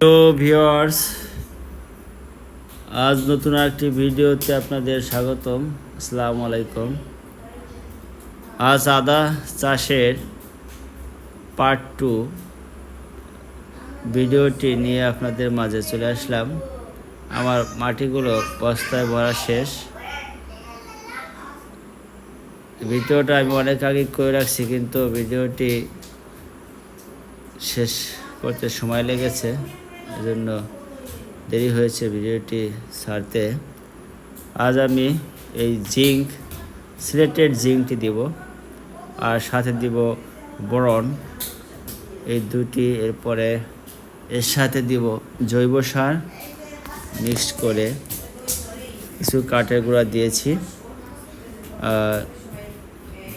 তো ভিওয়ার্স আজ নতুন একটি ভিডিওতে আপনাদের স্বাগতম। আসসালামু আলাইকুম। আজ আদা চাষের পার্ট টু ভিডিওটি নিয়ে আপনাদের মাঝে চলে আসলাম। আমার মাটিগুলো বস্তায় ভরা শেষ। ভিডিওটা আমি অনেক আগে করে রাখছি, কিন্তু ভিডিওটি শেষ করতে সময় লেগেছে। এজন্য দেরি হয়েছে ভিডিওটি ছাড়তে আজ আমি এই জিঙ্ক সিলেটেড জিঙ্কটি দিব আর সাথে দিব বরন। এই দুটি এরপরে এর সাথে দিব জৈব সার মিক্সড করে কিছু কাঠের গুঁড়া দিয়েছি।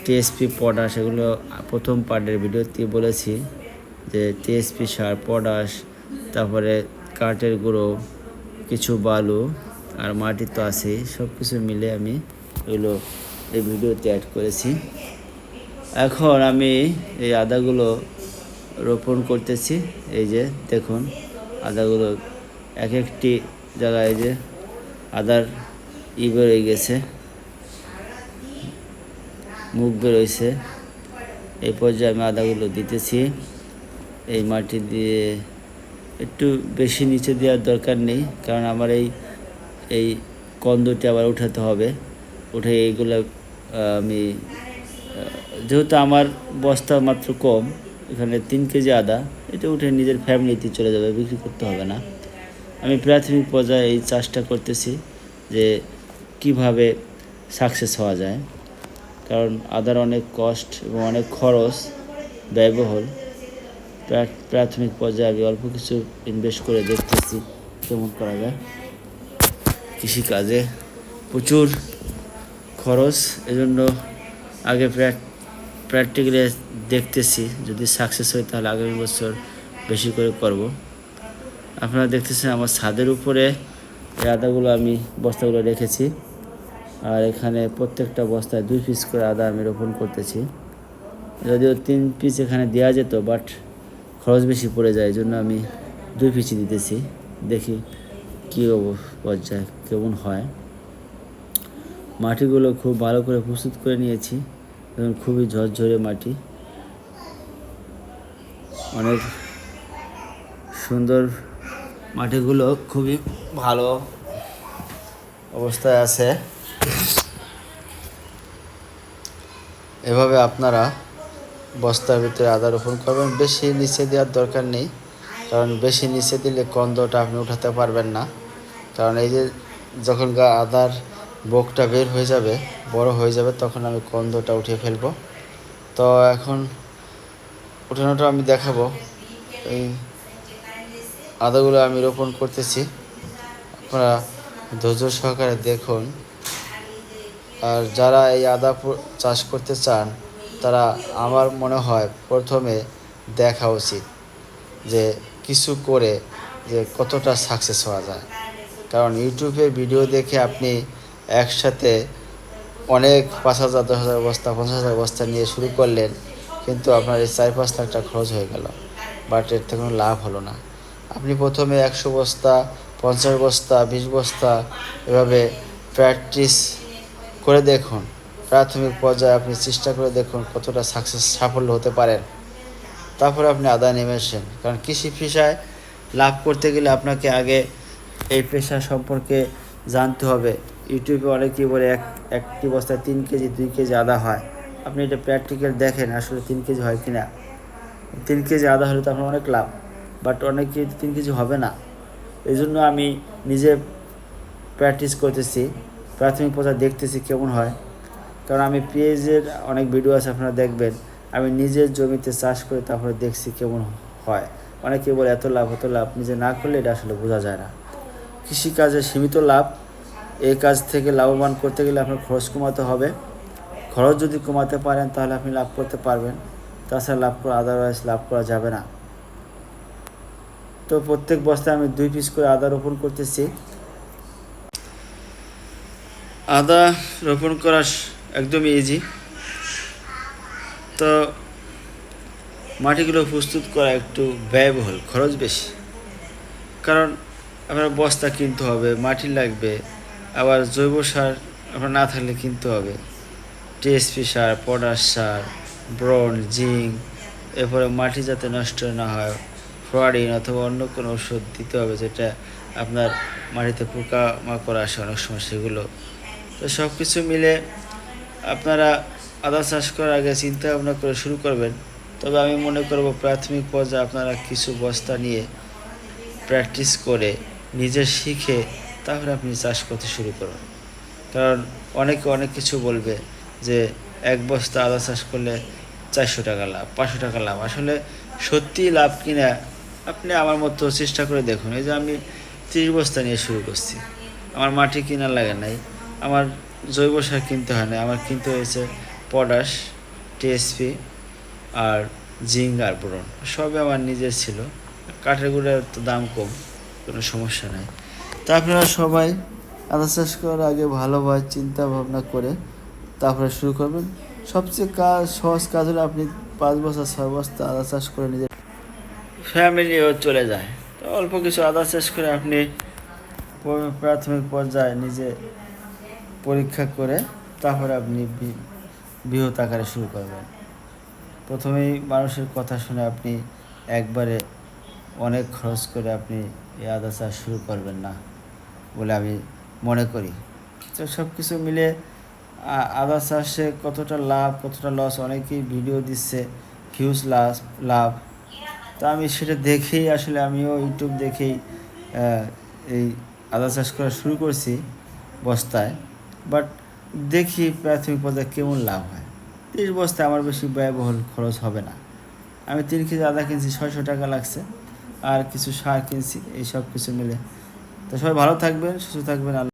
টিএসপি পটাশ এগুলো প্রথম পার্টের ভিডিওতে বলেছি যে টিএসপি সার পটাশ তারপরে কাঠের গুঁড়ো, কিছু বালু আর মাটি তো আছেই সব কিছু মিলে আমি এগুলো এই ভিডিওতে অ্যাড করেছি। এখন আমি এই আদাগুলো রোপণ করতেছি, এই যে দেখুন আদাগুলো এক একটি জায়গায় যে আদার ই বেরোয় গেছে, মুখ বেরোইছে এই পর্যায়ে আমি আদাগুলো দিতেছি, এই মাটি দিয়ে একটু বেশি নিচে দেওয়ার দরকার নেই, কারণ আমার এই এই কন্দটি আবার উঠাতে হবে। উঠে এইগুলো আমি যেহেতু আমার বস্তা মাত্র কম, এখানে তিন কেজি আদা, এটা উঠে নিজের ফ্যামিলিতে চলে যাবে, বিক্রি করতে হবে না। আমি প্রাথমিক পর্যায়ে এই চাষটা করতেছি যে কীভাবে সাকসেস হওয়া যায়। কারণ আদার অনেক কষ্ট এবং অনেক খরচ ব্যয়বহুল। প্রাথমিক পর্যায়ে আমি অল্প কিছু ইনভেস্ট করে দেখতেছি কেমন করা যায়। কৃষিকাজে প্রচুর খরচ, এজন্য আগে প্র্যাকটিক্যালি দেখতেছি, যদি সাকসেস হয় তাহলে আগামী বছর বেশি করে করব। আপনারা দেখতেছেন আমার ছাদের উপরে আদাগুলো আমি, বস্তাগুলো রেখেছি। আর এখানে প্রত্যেকটা বস্তায় দুই পিস করে আদা আমি রোপণ করতেছি। যদিও তিন পিস এখানে দেওয়া যেত বাট খরচ বেশি পড়ে যায় এই জন্য আমি দুই পিসই দিতেছি। দেখি কী পর্যায়ে কেমন হয়। মাটিগুলো খুব ভালো করে প্রস্তুত করে নিয়েছি, এবং খুবই ঝরঝরে মাটি। অনেক সুন্দর মাটিগুলো খুবই ভালো অবস্থায় আছে। এভাবে আপনারা বস্তার ভিতরে আদা রোপণ করবেন। বেশি নিচে দেওয়ার দরকার নেই, কারণ বেশি নিচে দিলে কন্দটা আপনি উঠাতে পারবেন না। কারণ এই যে যখন গা আদার বোকটা বের হয়ে যাবে, বড় হয়ে যাবে, তখন আমি কন্দটা উঠিয়ে ফেলব। তো এখন উঠানোটা আমি দেখাবো। এই আদাগুলো আমি রোপণ করতেছি। আপনারা ধৈর্য সহকারে দেখুন। আর যারা এই আদা চাষ করতে চান তারা আমার মনে হয় প্রথমে দেখা উচিত যে কিছু করে যে কতটা সাকসেস হওয়া যায়। কারণ ইউটিউবে ভিডিও দেখে আপনি একসাথে অনেক পাঁচ হাজার, দশ হাজার বস্তা, পঞ্চাশ হাজার বস্তা নিয়ে শুরু করলেন, কিন্তু আপনার এই চার পাঁচ লাখ টাকা খরচ হয়ে গেল। বাট এর থেকে কোনো লাভ হলো না। আপনি প্রথমে একশো বস্তা, পঞ্চাশ বস্তা, বিশ বস্তা এভাবে প্র্যাকটিস করে দেখুন। প্রাথমিক পর্যায়ে আপনি চেষ্টা করে দেখুন কতটা সাকসেস সাফল্য হতে পারেন তারপরে আপনি আদায় নেমেছেন কারণ কৃষি পেশায় লাভ করতে গেলে আপনাকে আগে এই পেশা সম্পর্কে জানতে হবে। ইউটিউবে অনেকেই বলে এক, একটি বস্তায় তিন কেজি, দুই কেজি আদা হয়। আপনি এটা প্র্যাকটিক্যাল দেখেন আসলে তিন কেজি হয় কি না তিন কেজি আদা হলে তো আপনার অনেক লাভ বাট অনেকে তিন কেজি হবে না। এই জন্য আমি নিজে প্র্যাকটিস করতেছি। প্রাথমিক পর্যায়ে দেখতেছি কেমন হয়। কারণ আমি পেঁয়াজের অনেক ভিডিও আছে, আপনারা দেখবেন। আমি নিজের জমিতে চাষ করে তারপরে দেখছি কেমন হয়। অনেকে বলে, এত লাভ এত লাভ। নিজে না করলে এটা আসলে বোঝা যায় না। কৃষিকাজে সীমিত লাভ। এই কাজ থেকে লাভবান করতে গেলে আপনার খরচ কমাতে হবে। খরচ যদি কমাতে পারেন, তাহলে আপনি লাভ করতে পারবেন। তাছাড়া লাভ করা আদারওয়াইজ লাভ করা যাবে না। তো প্রত্যেক বস্তায় আমি দুই পিস করে আদা রোপণ করতেছি। আদা রোপণ করা স- একদমই ইজি তো মাটিগুলো প্রস্তুত করা একটু ব্যয়বহুল, খরচ বেশি। কারণ আপনার বস্তা কিনতে হবে, মাটি লাগবে, আবার জৈব সার আপনার না থাকলে কিনতে হবে। টিএসপি সার পটাশ সার ব্রন জিঙ্ক, এরপরে মাটি যাতে নষ্ট না হয়, ফ্লোরিন অথবা অন্য কোনো ওষুধ দিতে হবে যেটা আপনার মাটিতে পোকা মাকড় আসে অনেক সময় সেগুলো। তো সব কিছু মিলে আপনারা আদা চাষ করার আগে চিন্তা ভাবনা করে শুরু করবেন। তবে আমি মনে করব প্রাথমিক পর্যায়ে আপনারা কিছু বস্তা নিয়ে প্র্যাকটিস করে নিজে শিখে তারপরে আপনি চাষ করতে শুরু করুন। কারণ অনেকে অনেক কিছু বলবে যে এক বস্তা আদা চাষ করলে চারশো টাকা লাভ, পাঁচশো টাকা লাভ। আসলে সত্যি লাভ কিনা আপনি আমার মতো চেষ্টা করে দেখুন। এই যে আমি ত্রিশ বস্তা নিয়ে শুরু করছি। আমার মাটি কিনা লাগে নাই। আমার জৈব সার কিনতে হয় না। আমার কিনতে হয়েছে পটাশ, টিএসপি আর জিঙ্ক আর বোরন সবই আমার নিজের ছিল। কাঠের গুঁড়ার তো দাম কম, কোনো সমস্যা নাই। তা আপনারা সবাই আদা চাষ করার আগে ভালোভাবে চিন্তা ভাবনা করে তারপরে শুরু করবেন। সবচেয়ে কাজ সহজ কাজ হলো আপনি পাঁচ বছর, ছয় বস্তা আদা চাষ করে নিজের ফ্যামিলিও চলে যায়। তো অল্প কিছু আদা চাষ করে আপনি প্রাথমিক পর্যায়ে নিজে পরীক্ষা করে তারপরে আপনি বৃহৎ আকারে শুরু করবেন। প্রথমেই মানুষের কথা শুনে আপনি একবারে অনেক খরচ করে আপনি এই আদা চাষ শুরু করবেন না বলে আমি মনে করি। তো সব কিছু মিলে আদা চাষে কতটা লাভ, কতটা লস অনেকেই ভিডিও দিচ্ছে হিউজ লাভ লাভ। তো আমি সেটা দেখেই, আসলে আমিও ইউটিউব দেখেই এই আদা চাষ করা শুরু করছি বস্তায়। বাট দেখি প্রাথমিক পর্যায়ে কেমন লাভ হয়। তিরিশ বস্তা আমার বেশি ব্যয়বহুল খরচ হবে না। আমি তিন কেজি আদা কিনছি, ছয়শো টাকা লাগছে। আর কিছু সার কিনছি, এই সব কিছু মিলে। তো সবাই ভালো থাকবেন, সুস্থ থাকবেন